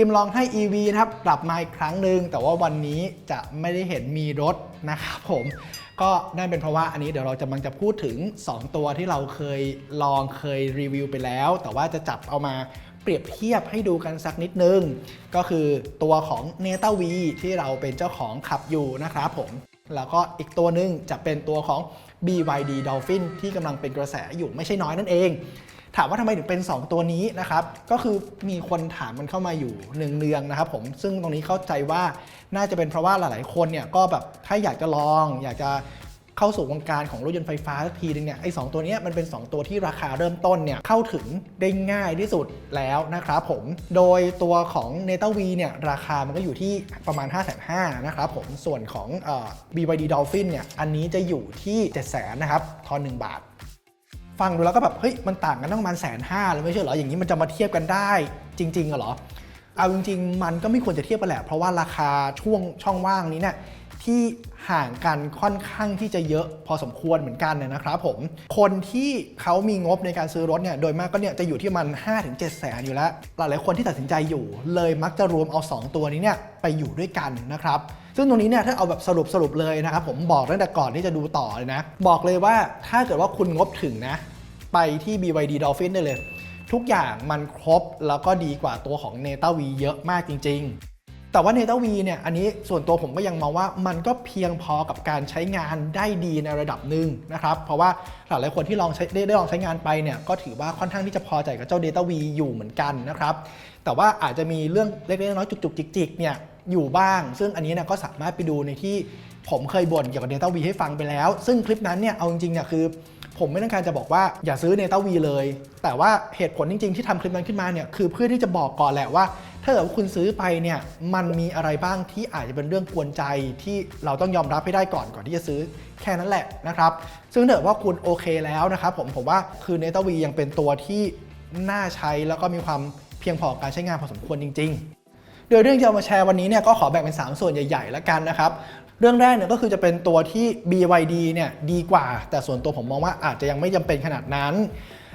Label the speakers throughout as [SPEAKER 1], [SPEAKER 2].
[SPEAKER 1] กิมลองให้ EV นะครับกลับมาอีกครั้งหนึ่งแต่ว่าวันนี้จะไม่ได้เห็นมีรถนะครับผม ก็นั่นเป็นเพราะว่าอันนี้เดี๋ยวเราจะมันจะพูดถึง 2 ตัวที่เราเคยลองเคยรีวิวไปแล้ว แต่ว่าจะจับเอามาเปรียบเทียบให้ดูกันสักนิดนึง ก็คือตัวของ n e t a V ที่เราเป็นเจ้าของขับอยู่นะครับผมแล้วก็อีกตัวหนึ่งจะเป็นตัวของ BYD Dolphin ที่กำลังเป็นกระแสอยู่ไม่ใช่น้อยนั่นเอง ถามว่าทำไมถึงเป็น 2 ตัวนี้นะครับ ก็คือมีคนถามมันเข้ามาอยู่เนืองๆนะครับผมซึ่งตรงนี้เข้าใจว่าน่าจะเป็นเพราะว่าหลาย ๆ คนเนี่ยก็แบบถ้าอยากจะลอง อยากจะเข้าสู่วงการของรถยนต์ไฟฟ้าสักทีนึงเนี่ยไอ้สตัวนี้มันเป็น 2 ตัวที่ราคาเริ่มต้นเนี่ยเข้าถึงได้ง่ายที่สุดแล้วนะครับผมโดยตัวของ n e t a V เนี่ยราคามันก็อยู่ที่ประมาณ 5 5 0 0 0นะครับผมส่วนของ BYD Dolphin เนี่ยอันนี้จะอยู่ที่ 7 0 0 0 0นะครับทอน1บาท ฟังดูแล้วก็แบบเฮ้ยมันต่างกันตั้งประมาณแสนห้าเลยไม่ใช่เหรออย่างนี้มันจะมาเทียบกันได้จริงๆเหรอเอาจริงๆ มันก็ไม่ควรจะเทียบกันแหละเพราะว่าราคาช่วงช่องว่างนี้เนี่ย ที่ห่างกันค่อนข้างที่จะเยอะพอสมควรเหมือนกันเนยนะครับผม คนที่เขามีงบในการซื้อรถเนี่ยโดยมากก็เนี่ยจะอยู่ที่มัน 5-7 แสนอยู่แล้ว หลายๆคนที่ตัดสินใจอยู่ เลยมักจะรวมเอา 2 ตัวนี้เนี่ยไปอยู่ด้วยกันนะครับซึ่งตรงนี้เนี่ยถ้าเอาแบบสรุปสรุปเลยนะครับผมบอกตั้งแต่ก่อนที่จะดูต่อเลยนะ บอกเลยว่าถ้าเกิดว่าคุณงบถึงนะ ไปที่ BYD Dolphin ได้เลย ทุกอย่างมันครบแล้วก็ดีกว่าตัวของ n e t a V เยอะมากจริง ๆ แต่ว่า n e t a V เนี่ยอันนี้ส่วนตัวผมก็ยังมองว่ามันก็เพียงพอกับการใช้งานได้ดีในระดับหนึ่งนะครับ เพราะว่าหลายๆคนที่ลองใช้ได้ลองใช้งานไปเนี่ยก็ถือว่าค่อนข้างที่จะพอใจกับเจ้า Data V อยู่เหมือนกันนะครับ แต่ว่าอาจจะมีเรื่องเล็กๆน้อยๆจุกๆจิกๆเนี่ยอยู่บ้าง ซึ่งอันนี้เนี่ยก็สามารถไปดูในที่ผมเคยบ่นเกี่ยวกับ Data V ให้ฟังไปแล้ว ซึ่งคลิปนั้นเนี่ยเอาจริงๆเนี่ยคือผมไม่ต้องการจะบอกว่าอย่าซื้อ n e t a V เลย แต่ว่าเหตุผลจริง ๆ ที่ทำคลิปนั้นขึ้นมาเนี่ยคือเพื่อที่จะบอกก่อนแหละว่า ถ้าเกิดว่าคุณซื้อไปเนี่ยมันมีอะไรบ้างที่อาจจะเป็นเรื่องกวนใจที่เราต้องยอมรับให้ได้ก่อนก่อนที่จะซื้อแค่นั้นแหละนะครับ ซึ่งถ้าเกิดว่าคุณโอเคแล้วนะครับผมผมว่าคือ n e t a V ยังเป็นตัวที่น่าใช้แล้วก็มีความเพียงพอกับการใช้งานพอสมควรจริง ๆ โดยเรื่องที่เอามาแชร์วันนี้เนี่ยก็ขอแบ่งเป็น 3 ส่วนใหญ่ๆแล้วกันนะครับเรื่องแรกเนี่ยก็คือจะเป็นตัวที่ BYD เนี่ยดีกว่า แต่ส่วนตัวผมมองว่าอาจจะยังไม่จำเป็นขนาดนั้น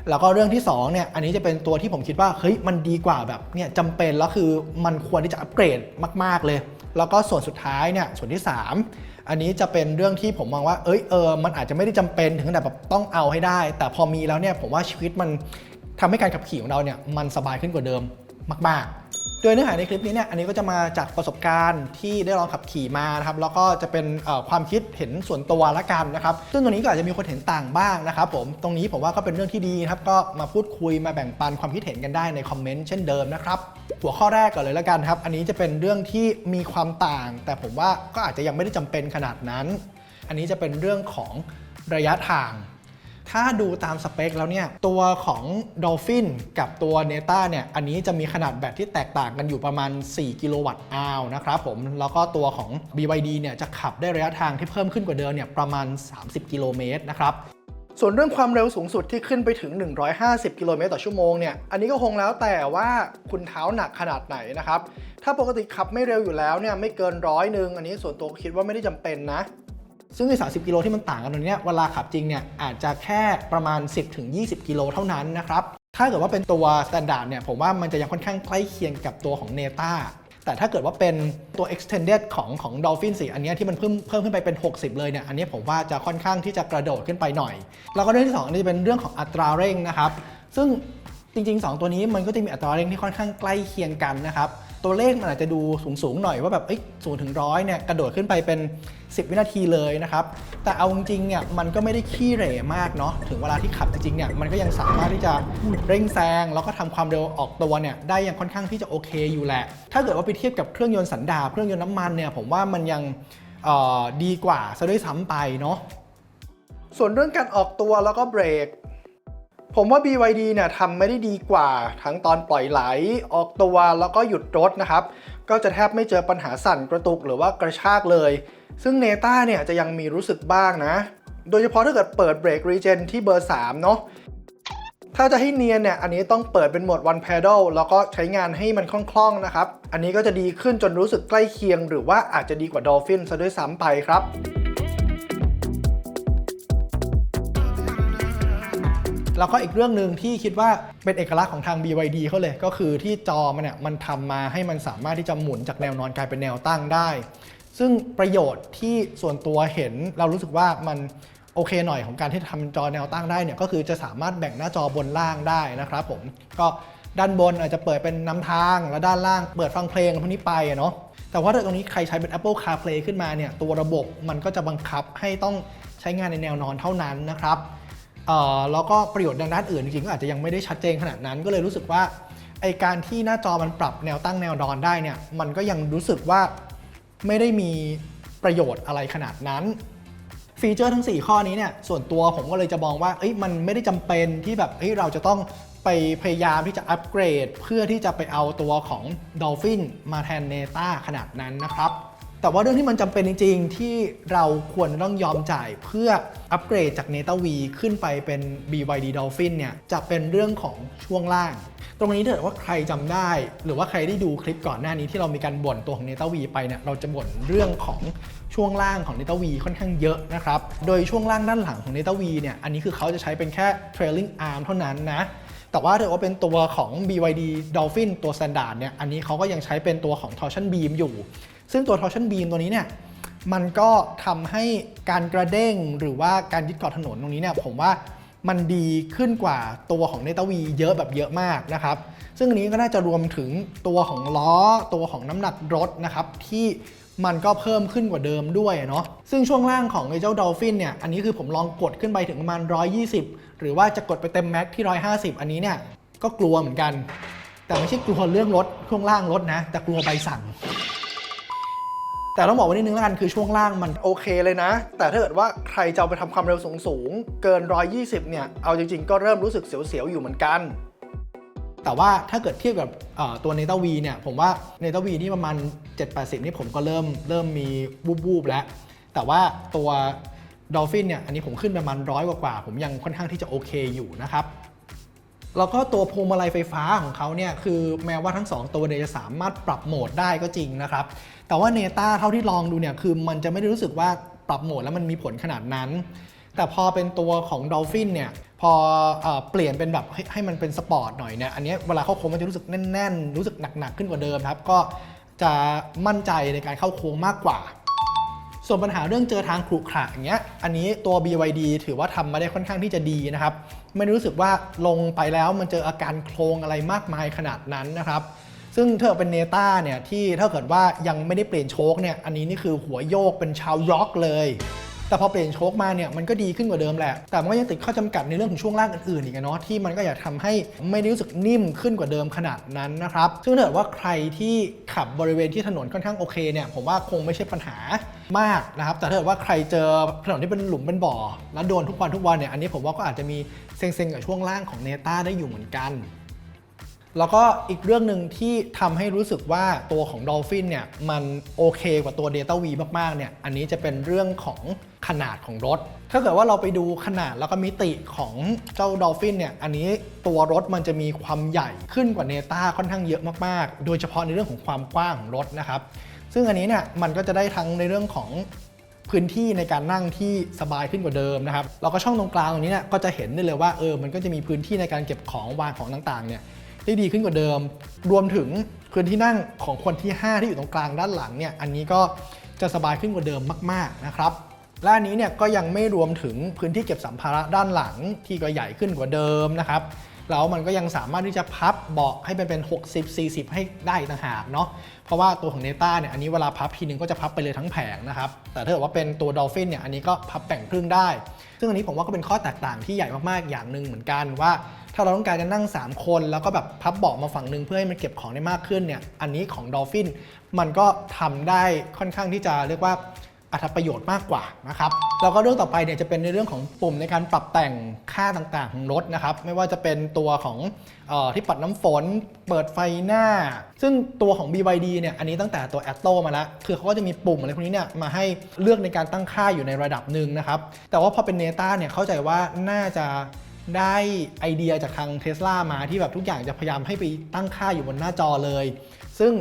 [SPEAKER 1] แล้วก็เรื่องที่2เนี่ยอันนี้จะเป็นตัวที่ผมคิดว่าเฮ้ยมันดีกว่าแบบเนี่ยจำเป็นแล้วคือมันควรที่จะอัปเกรดมาก ๆ เลย แล้วก็ส่วนสุดท้ายเนี่ยส่วนที่ 3 อันนี้จะเป็นเรื่องที่ผมมองว่าเอ้ยเออมันอาจจะไม่ได้จำเป็นถึงขนาดแบบต้องเอาให้ได้ แต่พอมีแล้วเนี่ยผมว่าชีวิตมันทำให้การขับขี่ของเราเนี่ยมันสบายขึ้นกว่าเดิม มาก ๆ โดยเนื้อหาในคลิปนี้เนี่ยอันนี้ก็จะมาจากประสบการณ์ที่ได้ลองขับขี่มานะครับแล้วก็จะเป็นความคิดเห็นส่วนตัวละกันนะครับซึ่งตรงนี้ก็อาจจะมีคนเห็นต่างบ้างนะครับผมตรงนี้ผมว่าก็เป็นเรื่องที่ดีครับก็มาพูดคุยมาแบ่งปันความคิดเห็นกันได้ในคอมเมนต์เช่นเดิมนะครับหัวข้อแรกก่อนเลยละกันครับ อันนี้จะเป็นเรื่องที่มีความต่าง แต่ผมว่าก็อาจจะยังไม่ได้จำเป็นขนาดนั้น อันนี้จะเป็นเรื่องของระยะทาง ถ้าดูตามสเปคแล้วเนี่ยตัวของ Dolphin กับตัว n e t a เนี่ยอันนี้จะมีขนาดแบตที่แตกต่างกันอยู่ประมาณ 4 กิโลวัตต์อาวนะครับผม แล้วก็ตัวของ BYD เนี่ยจะขับได้ระยะทางที่เพิ่มขึ้นกว่าเดิมเนี่ยประมาณ 30 กิโลเมตรนะครับส่วนเรื่องความเร็วสูงสุดที่ขึ้นไปถึง 150 กิโลเมตรต่อชั่วโมงเนี่ย อันนี้ก็คงแล้วแต่ว่าคุณเท้าหนักขนาดไหนนะครับ ถ้าปกติขับไม่เร็วอยู่แล้วเนี่ยไม่เกินร้อยหนึ่งอันนี้ส่วนตัวคิดว่าไม่ได้จำเป็นนะ ซึ่งใน30 กิโลที่มันต่างกันตรงนี้เวลาขับจริงเนี่ยอาจจะแค่ประมาณ 10-20 กิโลเท่านั้นนะครับถ้าเกิดว่าเป็นตัว standard เนี่ยผมว่ามันจะยังค่อนข้างใกล้เคียงกับตัวของ Neta แต่ถ้าเกิดว่าเป็นตัว extended ของของ Dolphin สิอันนี้ที่มันเพิ่มเพิ่มขึ้นไปเป็น 60 เลยเนี่ย อันนี้ผมว่าจะค่อนข้างที่จะกระโดดขึ้นไปหน่อย แล้วก็เรื่องที่สองอันนี้จะเป็นเรื่องของอัตราเร่งนะครับ ซึ่งจริง ๆ 2 ตัวนี้มันก็จะมีอัตราเร่งที่ค่อนข้างใกล้เคียงกันนะครับ ตัวเลขมันอาจจะดูสูงๆหน่อยว่าแบบศูนย์ถึงร้อยเนี่ยกระโดดขึ้นไปเป็น 10 วินาทีเลยนะครับ แต่เอาจริงๆเนี่ยมันก็ไม่ได้ขี้เหร่มากเนาะถึงเวลาที่ขับจริงๆเนี่ยมันก็ยังสามารถที่จะเร่งแซงแล้วก็ทำความเร็วออกตัวเนี่ยได้ยังค่อนข้างที่จะโอเคอยู่แหละ ถ้าเกิดว่าไปเทียบกับเครื่องยนต์สันดาปเครื่องยนต์น้ำมันเนี่ยผมว่ามันยังดีกว่าซะด้วยซ้ำไปเนาะส่วนเรื่องการออกตัวแล้วก็เบรก ผมว่า BYD เนี่ยทำไม่ได้ดีกว่า ทั้งตอนปล่อยไหล ออกตัวแล้วก็หยุดรถนะครับ ก็จะแทบไม่เจอปัญหาสั่นกระตุกหรือว่ากระชากเลย ซึ่ง Neta เนี่ยจะยังมีรู้สึกบ้างนะ โดยเฉพาะถ้าเกิดเปิดเบรกรีเจนที่เบอร์ 3 เนาะถ้าจะให้เนียนเนี่ย อันนี้ต้องเปิดเป็นโหมด one pedal แล้วก็ใช้งานให้มันคล่องๆนะครับ อันนี้ก็จะดีขึ้นจนรู้สึกใกล้เคียง หรือว่าอาจจะดีกว่า Dolphin ซะด้วยซ้ำไปครับ แล้วก็อีกเรื่องหนึ่งที่คิดว่าเป็นเอกลักษณ์ของทาง BYD เขาเลย ก็คือที่จอมันเนี่ยมันทำมาให้มันสามารถที่จะหมุนจากแนวนอนกลายเป็นแนวตั้งได้ ซึ่งประโยชน์ที่ส่วนตัวเห็นเรารู้สึกว่ามันโอเคหน่อยของการที่ทำจอแนวตั้งได้เนี่ยก็คือจะสามารถแบ่งหน้าจอบนล่างได้นะครับผมก็ด้านบนอาจจะเปิดเป็นนำทางแล้วด้านล่างเปิดฟังเพลงพวกนี้ไปอะเนาะแต่ว่าถ้าตรงนี้ใครใช้เป็น Apple CarPlay ขึ้นมาเนี่ยตัวระบบมันก็จะบังคับให้ต้องใช้งานในแนวนอนเท่านั้นนะครับ แล้วก็ประโยชน์ทางด้านอื่นจริงๆก็อาจจะยังไม่ได้ชัดเจนขนาดนั้น ก็เลยรู้สึกว่าไอการที่หน้าจอมันปรับแนวตั้งแนวนอนได้เนี่ยมันก็ยังรู้สึกว่าไม่ได้มีประโยชน์อะไรขนาดนั้นฟีเจอร์ทั้ง 4 ข้อนี้เนี่ยส่วนตัวผมก็เลยจะมองว่าเอ้ยมันไม่ได้จำเป็นที่แบบเอ้ยเราจะต้องไปพยายามที่จะอัปเกรด เพื่อที่จะไปเอาตัวของ Dolphin มาแทน Neta ขนาดนั้นนะครับ แต่ว่าเรื่องที่มันจำเป็นจริง ๆ ที่เราควรต้องยอมจ่ายเพื่ออัปเกรดจาก Neta V ขึ้นไปเป็น BYD Dolphin เนี่ยจะเป็นเรื่องของช่วงล่าง ตรงนี้ถ้าเกิดว่าใครจำได้ หรือว่าใครได้ดูคลิปก่อนหน้านี้ที่เรามีการบ่นตัวของ Neta V ไปเนี่ยเราจะบ่นเรื่องของช่วงล่างของ Neta V ค่อนข้างเยอะนะครับ โดยช่วงล่างด้านหลังของ Neta V เนี่ยอันนี้คือเขาจะใช้เป็นแค่ trailing arm เท่านั้นนะแต่ว่าถ้าเกิดว่าเป็นตัวของ BYD Dolphin ตัว standard เนี่ย อันนี้เขาก็ยังใช้เป็นตัวของ torsion beam อยู่ ซึ่งตัว torsion beam ตัวนี้เนี่ยมันก็ทำให้การกระเด้งหรือว่าการยึดเกาะถนนตรงนี้เนี่ยผมว่ามันดีขึ้นกว่าตัวของ n e t a V เยอะแบบเยอะมากนะครับ ซึ่งอันนี้ก็น่าจะรวมถึงตัวของล้อตัวของน้ำหนักรถนะครับที่มันก็เพิ่มขึ้นกว่าเดิมด้วยเนาะซึ่งช่วงล่างของไอ้เจ้า Dolphin เนี่ย อันนี้คือผมลองกดขึ้นไปถึงประมาณ 120 หรือว่าจะกดไปเต็มแม็กที่ 150 อันนี้เนี่ยก็กลัวเหมือนกัน แต่ไม่ใช่กลัวเรื่องรถช่วงล่างรถนะ แต่กลัวใบสั่ง แต่ต้องบอกว่านิดนึงแล้วกันคือช่วงล่างมันโอเคเลยนะ แต่ถ้าเกิดว่าใครจะเอาไปทำความเร็วสูงๆเกิน 120 เนี่ย เอาจริง ๆ ก็เริ่มรู้สึกเสียวๆอยู่เหมือนกัน แต่ว่าถ้าเกิดเทียบกับตัว n e t a V เนี่ย ผมว่า n e t a V นี่ประมาณ 7-80 นี่ผมก็เริ่มเริ่มมีวูบๆแล้ว แต่ว่าตัว Dolphin เนี่ย อันนี้ผมขึ้นประมาณร้อยกว่า ผมยังค่อนข้างที่จะโอเคอยู่นะครับ แล้วก็ตัวพวงมาลัยไฟฟ้าของเขาเนี่ยคือแม้ว่าทั้ง 2 ตัวเนี่ยจะสามารถปรับโหมดได้ก็จริงนะครับ แต่ว่าเนต้าเท่าที่ลองดูเนี่ยคือมันจะไม่ได้รู้สึกว่าปรับโหมดแล้วมันมีผลขนาดนั้น แต่พอเป็นตัวของ Dolphin เนี่ยพอเอเปลี่ยนเป็นแบบให้ให้มันเป็นสปอร์ตหน่อยเนี่ยอันนี้เวลาเข้าโค้งมันจะรู้สึกแน่นๆ รู้สึกหนักๆขึ้นกว่าเดิมครับ ก็จะมั่นใจในการเข้าโค้งมากกว่า ส่วนปัญหาเรื่องเจอทางขรุขระอย่างเงี้ยอันนี้ตัว BYD ถือว่าทำมาได้ค่อนข้างที่จะดีนะครับ ไม่ได้รู้สึกว่าลงไปแล้วมันเจออาการโครงอะไรมากมายขนาดนั้นนะครับ ซึ่งถ้าเกิดเป็นเนต้าเนี่ยที่ถ้าเกิดว่ายังไม่ได้เปลี่ยนโชคเนี่ยอันนี้นี่คือหัวโยกเป็นชาวร็อกเลย แต่พอเปลี่ยนโชคมาเนี่ยมันก็ดีขึ้นกว่าเดิมแหละ แต่มันก็ยังติดข้อจำกัดในเรื่องของช่วงล่างอื่นๆอีกเนาะที่มันก็อยากทำให้ไม่ได้รู้สึกนิ่มขึ้นกว่าเดิมขนาดนั้นนะครับ ซึ่งถ้าเกิดว่าใครที่ขับบริเวณที่ถนนค่อนข้างโอเคเนี่ยผมว่าคงไม่ใช่ปัญหามากนะครับ แต่ถ้าเกิดว่าใครเจอถนนที่เป็นหลุมเป็นบ่อ แล้วโดนทุกวันทุกวันเนี่ยอันนี้ผมว่าก็อาจจะมี เซ็งๆกับช่วงล่างของเนต้าได้อยู่เหมือนกัน แล้วก็อีกเรื่องหนึ่งที่ทำให้รู้สึกว่าตัวของ Dolphin เนี่ยมันโอเคกว่าตัว Data V มากๆเนี่ยอันนี้จะเป็นเรื่องของขนาดของรถ ถ้าเกิดว่าเราไปดูขนาดแล้วก็มิติของเจ้า Dolphin เนี่ยอันนี้ตัวรถมันจะมีความใหญ่ขึ้นกว่า Neta ค่อนข้างเยอะมากๆ โดยเฉพาะในเรื่องของความกว้างของรถนะครับซึ่งอันนี้เนี่ยมันก็จะได้ทั้งในเรื่องของ พื้นที่ในการนั่งที่สบายขึ้นกว่าเดิมนะครับแล้วก็ช่องตรงกลางตรงนี้เนี่ยก็จะเห็นได้เลยว่าเออมันก็จะมีพื้นที่ในการเก็บของวางของต่างๆเนี่ยได้ดีขึ้นกว่าเดิม รวมถึงพื้นที่นั่งของคนที่ 5 ที่อยู่ตรงกลางด้านหลังเนี่ยอันนี้ก็จะสบายขึ้นกว่าเดิมมาก ๆ นะครับและอันนี้เนี่ยก็ยังไม่รวมถึงพื้นที่เก็บสัมภาระด้านหลังที่ก็ใหญ่ขึ้นกว่าเดิมนะครับ แล้วมันก็ยังสามารถที่จะพับเบาะให้เป็นเป็น 60 40 ให้ได้ต่างหากเนาะเพราะว่าตัวของเนต้าเนี่ยอันนี้เวลาพับทีนึงก็จะพับไปเลยทั้งแผงนะครับ แต่ถ้าเกิดว่าเป็นตัว Dolphin เนี่ยอันนี้ก็พับแบ่งครึ่งได้ ซึ่งอันนี้ผมว่าก็เป็นข้อแตกต่างที่ใหญ่มากๆอย่างหนึ่งเหมือนกันว่า ถ้าเราต้องการจะนั่ง 3 คนแล้วก็แบบพับเบาะมาฝั่งหนึ่งเพื่อให้มันเก็บของได้มากขึ้นเนี่ยอันนี้ของ Dolphin มันก็ทำได้ค่อนข้างที่จะเรียกว่า อัตประโยชน์มากกว่านะครับแล้วก็เรื่องต่อไปเนี่ยจะเป็นในเรื่องของปุ่มในการปรับแต่งค่าต่างๆของรถนะครับไม่ว่าจะเป็นตัวของออที่ปัดน้ำฝน เปิดไฟหน้า ซึ่งตัวของ BYD เนี่ยอันนี้ตั้งแต่ตัว a t t o มาแล้ว คือเขาก็จะมีปุ่มอะไรพวกนี้เนี่ยมาให้เลือกในการตั้งค่าอยู่ในระดับหนึ่งนะครับแต่ว่าพอเป็น Neta เนี่ยเข้าใจว่าน่าจะได้ไอเดียจากทาง Tesla มาที่แบบทุกอย่างจะพยายามให้ไปตั้งค่าอยู่บนหน้าจอเลย ซึ่ง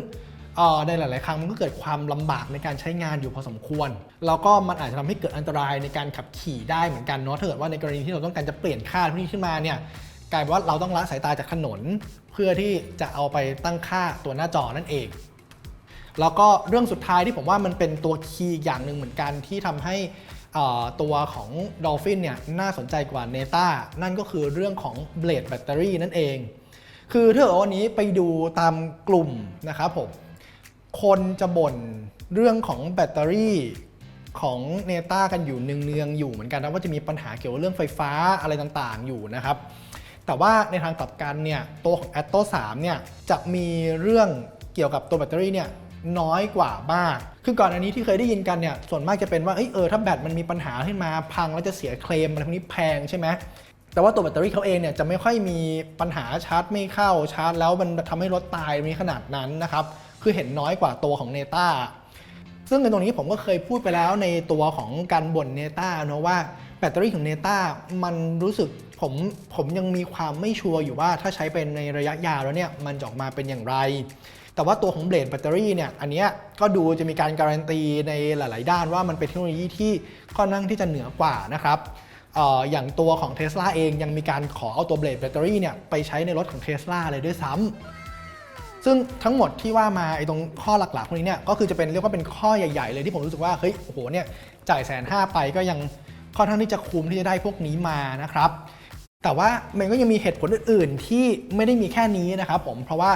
[SPEAKER 1] ในหลาย ๆ ครั้งมันก็เกิดความลำบากในการใช้งานอยู่พอสมควร แล้วก็มันอาจจะทำให้เกิดอันตรายในการขับขี่ได้เหมือนกันเนาะถ้าเกิดว่าในกรณีที่เราต้องการจะเปลี่ยนค่าพวกนี้ขึ้นมาเนี่ยกลายเป็นว่าเราต้องละสายตาจากถนน เพื่อที่จะเอาไปตั้งค่าตัวหน้าจอนั่นเอง แล้วก็เรื่องสุดท้ายที่ผมว่ามันเป็นตัวคีย์อย่างหนึ่งเหมือนกันที่ทำให้ตัวของ Dolphin เนี่ยน่าสนใจกว่า Neta นั่นก็คือเรื่องของ Blade Battery นั่นเอง คือถ้าเกิดว่าวันนี้ไปดูตามกลุ่มนะครับผม คนจะบ่นเรื่องของแบตเตอรี่ของเนต้ากันอยู่เนืองๆอยู่เหมือนกันนะว่าจะมีปัญหาเกี่ยวกับเรื่องไฟฟ้าอะไรต่างๆอยู่นะครับ แต่ว่าในทางกลับกันเนี่ยตัวของ a t t o 3เนี่ยจะมีเรื่องเกี่ยวกับตัวแบตเตอรี่เนี่ยน้อยกว่ามาก คือก่อนอันนี้ที่เคยได้ยินกันเนี่ยส่วนมากจะเป็นว่าเอยเออถ้าแบตมันมีปัญหาขึ้นมาพังแล้วจะเสียเคลมอะไรพวกนี้แพงใช่ไหมแต่ว่าตัวแบตเตอรี่เขาเองเนี่ยจะไม่ค่อยมีปัญหาชาร์จไม่เข้าชาร์จ แล้วมันทำให้รถตายมีขนาดนั้นนะครับ คือเห็นน้อยกว่าตัวของเนต้าซึ่งในตรงนี้ผมก็เคยพูดไปแล้วในตัวของการบ่นเนต้าเนอะว่าแบตเตอรี่ของเนต้ามันรู้สึกผมผมยังมีความไม่ชัวร์อยู่ว่าถ้าใช้เป็นในระยะยาวแล้วเนี่ยมันจะออกมาเป็นอย่างไร แต่ว่าตัวของเบลดแบตเตอรี่เนี่ยอันนี้ก็ดูจะมีการการันตีในหลาย ๆ ด้านว่ามันเป็นเทคโนโลยีที่ค่อนข้างที่จะเหนือกว่านะครับอออย่างตัวของ Tesla เองยังมีการขอเอาตัวเบลดแบตเตอรี่เนี่ยไปใช้ในรถของ Tesla เลยด้วยซ้ำ ซึ่งทั้งหมดที่ว่ามาไอ้ตรงข้อหลักๆพวกนี้เนี่ยก็คือจะเป็นเรียกว่าเป็นข้อใหญ่ๆเลยที่ผมรู้สึกว่าเฮ้ยโอ้โหเนี่ยจ่ายแสนห้าไปก็ยังค่อนข้างที่จะคุ้มที่จะได้พวกนี้มานะครับ แต่ว่ามันก็ยังมีเหตุผลอื่น ๆ ที่ไม่ได้มีแค่นี้นะครับผมเพราะว่า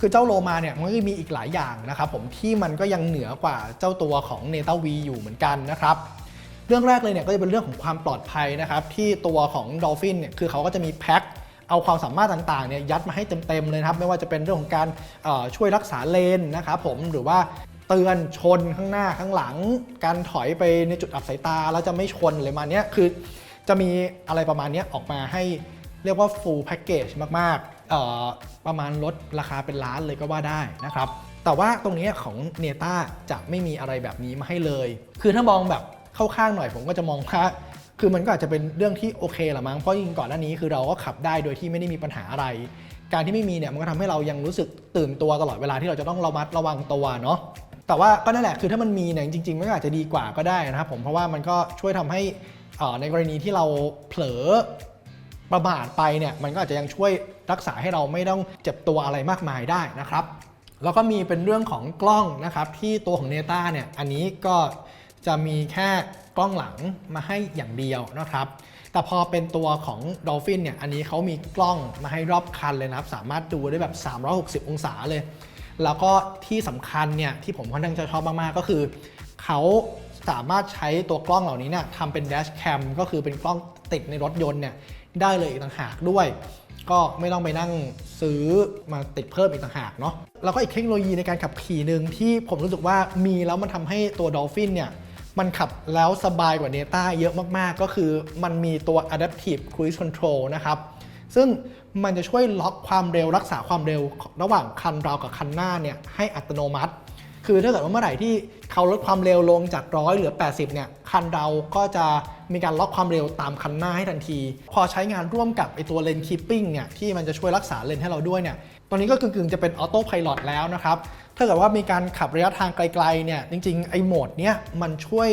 [SPEAKER 1] คือเจ้าโลมาเนี่ยมันก็มีอีกหลายอย่างนะครับผมที่มันก็ยังเหนือกว่าเจ้าตัวของ n e t a V อยู่เหมือนกันนะครับเรื่องแรกเลยเนี่ยก็จะเป็นเรื่องของความปลอดภัยนะครับที่ตัวของ Dolphin เนี่ยคือเขาก็จะมีแพ็ค เอาความสามารถต่างๆเนี่ยยัดมาให้เต็มๆเลยครับไม่ว่าจะเป็นเรื่องของการช่วยรักษาเลนนะครับผมหรือว่าเตือนชนข้างหน้าข้างหลัง การถอยไปในจุดอับสายตาแล้วจะไม่ชนอะไรมาเนี้ยคือจะมีอะไรประมาณเนี้ยออกมาให้เรียกว่า full package มากๆ ประมาณลดราคาเป็นล้านเลยก็ว่าได้นะครับ แต่ว่าตรงนี้ของเนต้าจะไม่มีอะไรแบบนี้มาให้เลย คือถ้ามองแบบเข้าข้างหน่อยผมก็จะมองว่า คือมันก็อาจจะเป็นเรื่องที่โอเคละมั้งเพราะจริงก่อนหน้านี้คือเราก็ขับได้โดยที่ไม่ได้มีปัญหาอะไร การที่ไม่มีเนี่ยมันก็ทำให้เรายังรู้สึกตื่นตัวตลอดเวลาที่เราจะต้องระมัดระวังตัวเนาะแต่ว่าก็นั่นแหละคือถ้ามันมีเนี่ยจริงๆมันก็อาจจะดีกว่าก็ได้นะครับผมเพราะว่ามันก็ช่วยทำให้อ่อในกรณีที่เราเผลอประมาทไปเนี่ยมันก็อาจจะยังช่วยรักษาให้เราไม่ต้องเจ็บตัวอะไรมากมายได้นะครับ แล้วก็มีเป็นเรื่องของกล้องนะครับที่ตัวของ Neta เนี่ยอันนี้ก็ จะมีแค่กล้องหลังมาให้อย่างเดียวนะครับ แต่พอเป็นตัวของ Dolphin เนี่ย อันนี้เขามีกล้องมาให้รอบคันเลยนะครับ สามารถดูได้แบบ 360 องศาเลย แล้วก็ที่สำคัญเนี่ย ที่ผมค่อนข้างจะชอบมาก ๆ ก็คือเขาสามารถใช้ตัวกล้องเหล่านี้เนี่ยทำเป็นแดชแคมก็คือเป็นกล้องติดในรถยนต์เนี่ยได้เลยอีกต่างหากด้วย ก็ไม่ต้องไปนั่งซื้อมาติดเพิ่มอีกต่างหากเนาะแล้วก็อีกเทคโนโลยีในการขับขี่หนึ่งที่ผมรู้สึกว่ามีแล้วมันทำให้ตัว Dolphin เนี่ย มันขับแล้วสบายกว่า Neta เยอะมากๆ ก็คือมันมีตัว Adaptive Cruise Control นะครับ ซึ่งมันจะช่วยล็อกความเร็วรักษาความเร็วระหว่างคันเรากับคันหน้าเนี่ยให้อัตโนมัติ คือถ้าเกิดว่าเมื่อไหร่ที่เขาลดความเร็วลงจากร้อยเหลือ 80 เนี่ย คันเราก็จะมีการล็อกความเร็วตามคันหน้าให้ทันที พอใช้งานร่วมกับไอตัวเลนคีปปิ้งเนี่ยที่มันจะช่วยรักษาเลนให้เราด้วยเนี่ย ตอนนี้ก็กึ่งๆจะเป็นออโต้พ l o t แล้วนะครับาเกิดว่ามีการขับระยะทางไกลๆเนี่ยจริงๆไอ้โหมดเนี้ยมันช่วย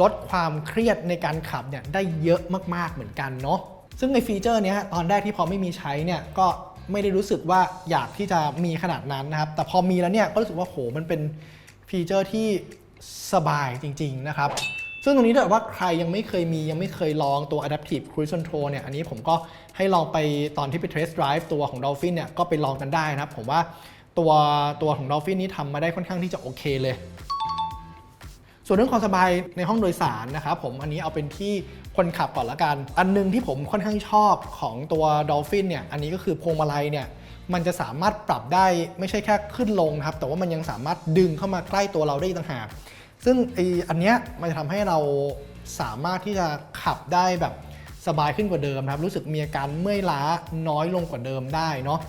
[SPEAKER 1] ลดความเครียดในการขับเนี่ยได้เยอะมากๆเหมือนกันเนาะซึ่งในฟีเจอร์เนี้ยตอนแรกที่พอไม่มีใช้เนี่ยก็ไม่ได้รู้สึกว่าอยากที่จะมีขนาดนั้นนะครับ แต่พอมีแล้วเนี่ยก็รู้สึกว่าโหมันเป็นฟีเจอร์ที่สบายจริง ๆ นะครับ ซึ่งตรงนี้ถ้าเกิดว่าใครยังไม่เคยมียังไม่เคยลองตัว Adaptive Cruise Control เนี่ยอันนี้ผมก็ให้ลองไปตอนที่ไป Test Drive ตัวของ Dolphin เนี่ยก็ไปลองกันได้นะครับ ผมว่า ตัวตัวของ Dolphin นี้ทำมาได้ค่อนข้างที่จะโอเคเลย ส่วนเรื่องความสบายในห้องโดยสารนะครับผมอันนี้เอาเป็นที่คนขับก่อนละกัน อันหนึงที่ผมค่อนข้างชอบของตัว Dolphin เนี่ยอันนี้ก็คือพวงมาลัยเนี่ยมันจะสามารถปรับได้ไม่ใช่แค่ขึ้นลงนะครับ แต่ว่ามันยังสามารถดึงเข้ามาใกล้ตัวเราได้อีกต่างหากซึ่งไออันเนี้ยมันจะทำให้เราสามารถที่จะขับได้แบบสบายขึ้นกว่าเดิมครับ รู้สึกมีอาการเมื่อยล้าน้อยลงกว่าเดิมได้เนาะ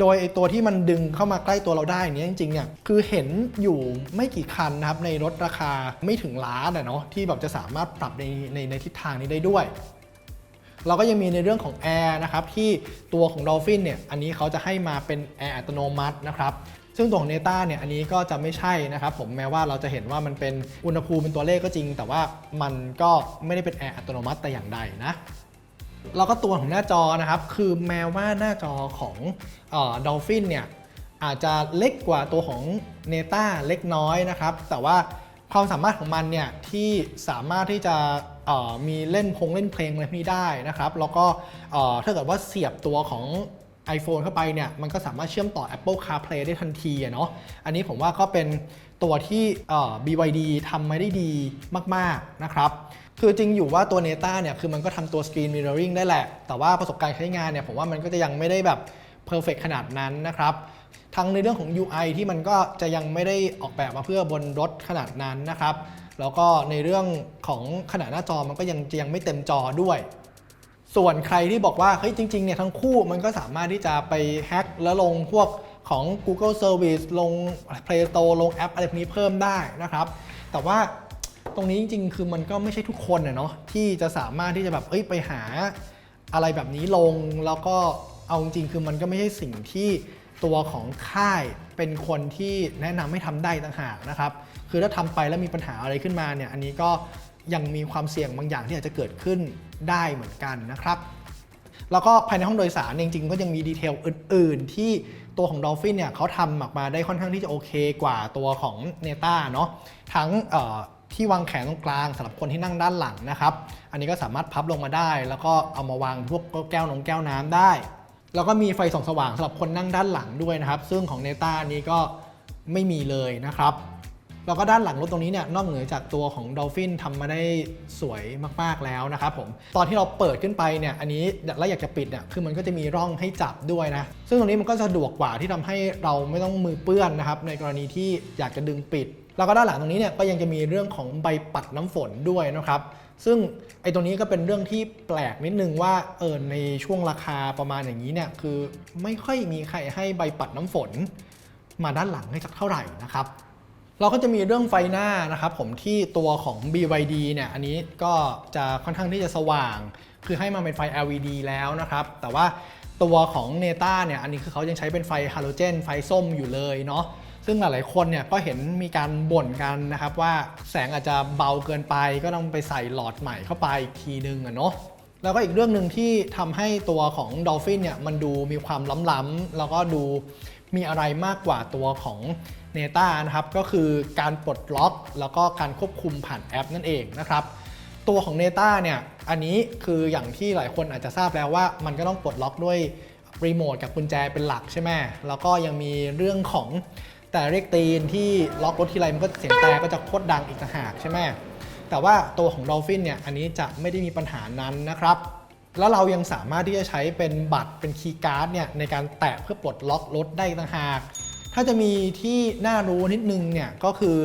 [SPEAKER 1] โดยไอตัวที่มันดึงเข้ามาใกล้ตัวเราได้เนี้ยจริงๆเนี่ยคือเห็นอยู่ไม่กี่คันนะครับในรถราคาไม่ถึงล้านอะเนาะที่แบบจะสามารถปรับในในในทิศทางนี้ได้ด้วย เราก็ยังมีในเรื่องของแอร์นะครับที่ตัวของ Dolphin เนี่ยอันนี้เขาจะให้มาเป็นแอร์อัตโนมัตินะครับซึ่งตัวของ Neta เนี่ยอันนี้ก็จะไม่ใช่นะครับผมแม้ว่าเราจะเห็นว่ามันเป็นอุณหภูมิเป็นตัวเลขก็จริง แต่ว่ามันก็ไม่ได้เป็นแอร์อัตโนมัติแต่อย่างใดนะ แล้วก็ตัวของหน้าจอนะครับ คือแม้ว่าหน้าจอของดอลฟินเนี่ยอาจจะเล็กกว่าตัวของเนต้าเล็กน้อยนะครับ แต่ว่าความสามารถของมันเนี่ยที่สามารถที่จะมีเล่นพงเล่นเพลงอะไรพวกนี้ได้นะครับ แล้วก็ถ้าเกิดว่าเสียบตัวของ iPhone เข้าไปเนี่ยมันก็สามารถเชื่อมต่อ Apple CarPlay ได้ทันทีอะเนาะอันนี้ผมว่าก็เป็นตัวที่ BYD ทำมาได้ดีมาก ๆ นะครับ คือจริงอยู่ว่าตัว Neta เนี่ยคือมันก็ทำตัว Screen Mirroring ได้แหละ แต่ว่าประสบการณ์ใช้งานเนี่ยผมว่ามันก็จะยังไม่ได้แบบ Perfect ขนาดนั้นนะครับทั้งในเรื่องของ UI ที่มันก็จะยังไม่ได้ออกแบบมาเพื่อบนรถขนาดนั้นนะครับ แล้วก็ในเรื่องของขนาดหน้าจอมันก็ยังยังไม่เต็มจอด้วย ส่วนใครที่บอกว่าเฮ้ยจริงๆเนี่ยทั้งคู่มันก็สามารถที่จะไปแฮ็กแล้วลงพวกของ Google Service ลง Play Store ลงแอปอะไรพวกนี้เพิ่มได้นะครับ แต่ว่า ตรงนี้จริงๆ คือมันก็ไม่ใช่ทุกคนเนาะที่จะสามารถที่จะแบบเอ้ยไปหาอะไรแบบนี้ลงแล้วก็เอาจริงๆคือมันก็ไม่ใช่สิ่งที่ตัวของค่ายเป็นคนที่แนะนำให้ทำได้ต่างหากนะครับ คือถ้าทำไปแล้วมีปัญหาอะไรขึ้นมาเนี่ยอันนี้ก็ยังมีความเสี่ยงบางอย่างที่อาจจะเกิดขึ้นได้เหมือนกันนะครับ แล้วก็ภายในห้องโดยสารจริงๆ ก็ยังมีดีเทลอื่น ๆ ที่ตัวของ Dolphin เนี่ยเขาทำออกมาได้ค่อนข้างที่จะโอเคกว่าตัวของ Neta เนาะทั้ง ที่วางแขนตรงกลางสำหรับคนที่นั่งด้านหลังนะครับ อันนี้ก็สามารถพับลงมาได้ แล้วก็เอามาวางพวกแก้วนงแก้วน้ำได้ แล้วก็มีไฟส่องสว่างสำหรับคนนั่งด้านหลังด้วยนะครับ ซึ่งของ Neta นี้ก็ไม่มีเลยนะครับแล้วก็ด้านหลังรถตรงนี้เนี่ยนอกเหนือจากตัวของ Dolphin ทำมาได้สวยมาก ๆ แล้วนะครับผม ตอนที่เราเปิดขึ้นไปเนี่ยอันนี้แล้วอยากจะปิดเนี่ยคือมันก็จะมีร่องให้จับด้วยนะ ซึ่งตรงนี้มันก็สะดวกกว่าที่ทำให้เราไม่ต้องมือเปื้อนนะครับในกรณีที่อยากจะดึงปิด แล้วก็ด้านหลังตรงนี้เนี่ยก็ยังจะมีเรื่องของใบปัดน้ำฝนด้วยนะครับ ซึ่งไอ้ตรงนี้ก็เป็นเรื่องที่แปลกนิดนึงว่าเออในช่วงราคาประมาณอย่างนี้เนี่ยคือไม่ค่อยมีใครให้ใบปัดน้ำฝน มาด้านหลังให้สักเท่าไหร่นะครับ เราก็จะมีเรื่องไฟหน้านะครับผมที่ตัวของ BYD เนี่ยอันนี้ก็จะค่อนข้างที่จะสว่าง คือให้มาเป็นไฟ LED แล้วนะครับ แต่ว่าตัวของ Neta เนี่ยอันนี้คือเขายังใช้เป็นไฟฮาโลเจน ไฟส้มอยู่เลยเนาะ ซึ่งหลายๆคนเนี่ยก็เห็นมีการบ่นกันนะครับว่าแสงอาจจะเบาเกินไป ก็ต้องไปใส่หลอดใหม่เข้าไปอีกทีนึงอะเนาะแล้วก็อีกเรื่องหนึ่งที่ทำให้ตัวของ Dolphin เนี่ยมันดูมีความล้ำๆแล้วก็ดูมีอะไรมากกว่าตัวของ Neta นะครับ ก็คือการปลดล็อก แล้วก็การควบคุมผ่านแอปนั่นเองนะครับ ตัวของ Neta เนี่ยอันนี้คืออย่างที่หลายคนอาจจะทราบแล้วว่ามันก็ต้องปลดล็อกด้วยรีโมทกับกุญแจเป็นหลักใช่ไหมแล้วก็ยังมีเรื่องของ แต่เรียกตีนที่ล็อกรถทีไรมันก็เสียงแต่ก็จะโคตรดังอีกต่างหากใช่ไหมแต่ว่าตัวของ Dolphin เนี่ยอันนี้จะไม่ได้มีปัญหานั้นนะครับ แล้วเรายังสามารถที่จะใช้เป็นบัตรเป็นคีย์การ์ดเนี่ยในการแตะเพื่อปลดล็อกรถได้ต่างหาก ถ้าจะมีที่น่ารู้นิดนึงเนี่ยก็คือ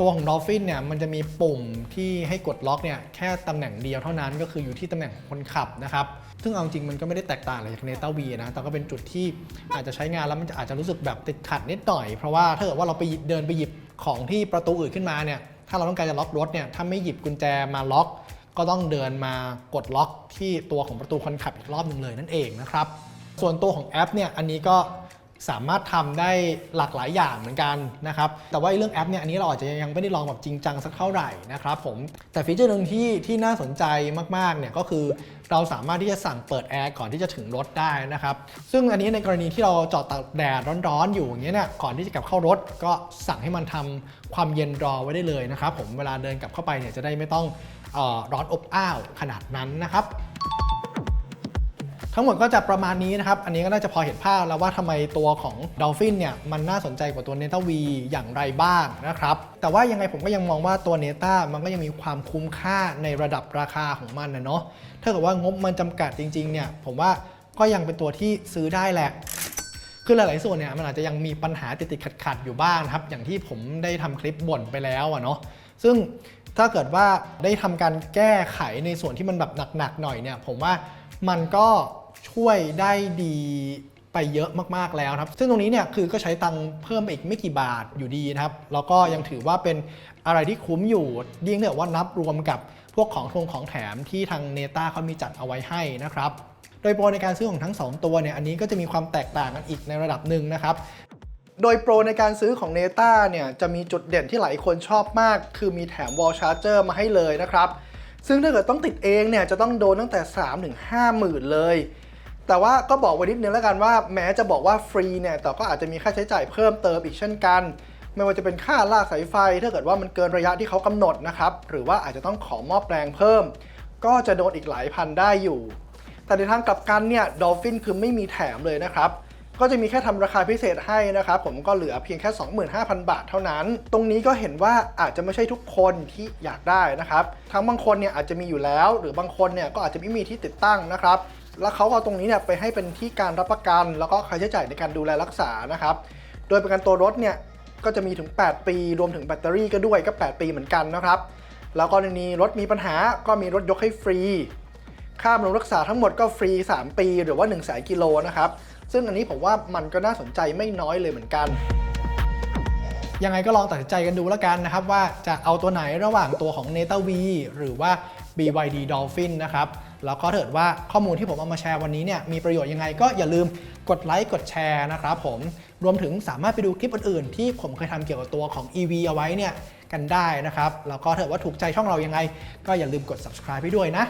[SPEAKER 1] ตัวของ Dolphin เนี่ยมันจะมีปุ่มที่ให้กดล็อกเนี่ยแค่ตำแหน่งเดียวเท่านั้นก็คืออยู่ที่ตำแหน่งคนขับนะครับ ซึ่งเอาจริงมันก็ไม่ได้แตกต่างอะไรจากเนต้าวีนะ แต่ก็เป็นจุดที่อาจจะใช้งานแล้วมันอาจจะรู้สึกแบบติดขัดนิดหน่อย เพราะว่าถ้าเกิดว่าเราไปเดินไปหยิบของที่ประตูอื่นขึ้นมาเนี่ย ถ้าเราต้องการจะล็อกรถเนี่ย ถ้าไม่หยิบกุญแจมาล็อก ก็ต้องเดินมากดล็อกที่ตัวของประตูคนขับอีกรอบหนึ่งเลยนั่นเองนะครับ ส่วนตัวของแอปเนี่ย อันนี้ก็ สามารถทำได้หลากหลายอย่างเหมือนกันนะครับ แต่ว่าเรื่องแอปเนี่ยอันนี้เราอาจจะยังไม่ได้ลองแบบจริงจังสักเท่าไหร่นะครับผม แต่ฟีเจอร์หนึ่งที่ที่น่าสนใจมากๆเนี่ยก็คือเราสามารถที่จะสั่งเปิดแอร์ก่อนที่จะถึงรถได้นะครับ ซึ่งอันนี้ในกรณีที่เราจอดตากแดดร้อนๆ อยู่อย่างเงี้ยเนี่ยก่อนที่จะกลับเข้ารถ ก็สั่งให้มันทำความเย็นรอไว้ได้เลยนะครับผมเวลาเดินกลับเข้าไปเนี่ยจะได้ไม่ต้องออร้อนอบอ้าวขนาดนั้นนะครับ ทั้งหมดก็จะประมาณนี้นะครับ อันนี้ก็น่าจะพอเห็นภาพแล้วว่าทำไมตัวของ Dolphin เนี่ยมันน่าสนใจกว่าตัว Neta V อย่างไรบ้างนะครับ แต่ว่ายังไงผมก็ยังมองว่าตัว Neta มันก็ยังมีความคุ้มค่าในระดับราคาของมันนะเนาะถ้าเกิดว่างบมันจำกัดจริงๆเนี่ยผมว่าก็ยังเป็นตัวที่ซื้อได้แหละคือหลาย ๆ ส่วนเนี่ยมันอาจจะยังมีปัญหาติดๆขัด ๆ อยู่บ้างนะครับ อย่างที่ผมได้ทำคลิปบ่นไปแล้วอะเนาะซึ่งถ้าเกิดว่าได้ทำการแก้ไขในส่วนที่มันแบบหนัก ๆ หน่อยเนี่ย ผมว่ามันก็ ช่วยได้ดีไปเยอะมากๆแล้วครับ ซึ่งตรงนี้เนี่ยคือก็ใช้ตังค์เพิ่มอีกไม่กี่บาทอยู่ดีนะครับ แล้วก็ยังถือว่าเป็นอะไรที่คุ้มอยู่ยิ่งถ้าเกิดว่านับรวมกับพวกของทงของแถมที่ทางเนต้าเขามีจัดเอาไว้ให้นะครับ โดยโปรในการซื้อของทั้ง 2 ตัวเนี่ยอันนี้ก็จะมีความแตกต่างกันอีกในระดับหนึ่งนะครับ โดยโปรในการซื้อของ Neta เนี่ยจะมีจุดเด่นที่หลายคนชอบมาก คือมีแถม wall charger มาให้เลยนะครับ ซึ่งถ้าเกิดต้องติดเองเนี่ยจะต้องโดนตั้งแต่3ถึง5หมื่นเลย แต่ว่าก็บอกไว้นิดนึงแล้วกันว่าแม้จะบอกว่าฟรีเนี่ยแต่ก็อาจจะมีค่าใช้จ่ายเพิ่มเติมอีกเช่นกัน ไม่ว่าจะเป็นค่าลากสายไฟ ถ้าเกิดว่ามันเกินระยะที่เขากำหนดนะครับหรือว่าอาจจะต้องขอมอบแปลงเพิ่ม ก็จะโดนอีกหลายพันได้อยู่ แต่ในทางกลับกันเนี่ยดอลฟินคือไม่มีแถมเลยนะครับก็จะมีแค่ทำราคาพิเศษให้นะครับผมก็เหลือเพียงแค่ 25,000 บาทเท่านั้น ตรงนี้ก็เห็นว่าอาจจะไม่ใช่ทุกคนที่อยากได้นะครับ ทั้งบางคนเนี่ยอาจจะมีอยู่แล้ว หรือบางคนเนี่ยก็อาจจะไม่มีที่ติดตั้งนะครับ แล้วเขาเอาตรงนี้เนี่ยไปให้เป็นที่การรับประกัน แล้วก็ค่าใช้จ่ายในการดูแลรักษานะครับ โดยประกันตัวรถเนี่ยก็จะมีถึง 8 ปี รวมถึงแบตเตอรี่ก็ด้วยก็ 8 ปีเหมือนกันนะครับ แล้วก็ในนี้รถมีปัญหาก็มีรถยกให้ฟรี ค่าบำรุงรักษาทั้งหมดก็ฟรี 3 ปี หรือว่า1นึ่งแสนกิโลนะครับ ซึ่งอันนี้ผมว่ามันก็น่าสนใจไม่น้อยเลยเหมือนกัน ยังไงก็ลองตัดสินใจกันดูแล้วกันนะครับว่าจะเอาตัวไหนระหว่างตัวของ n e t a V หรือว่า BYD Dolphin นะครับ แล้วก็ถ้าเถิดว่าข้อมูลที่ผมเอามาแชร์วันนี้เนี่ยมีประโยชน์ยังไงก็อย่าลืมกดไลค์กดแชร์นะครับผมรวมถึงสามารถไปดูคลิปอื่นๆ ที่ผมเคยทำเกี่ยวกับตัวของ EV เอาไว้เนี่ยกันได้นะครับแล้วก็ถ้าเถิดว่าถูกใจช่องเรายังไง ก็อย่าลืมกด subscribe ไปด้วยนะ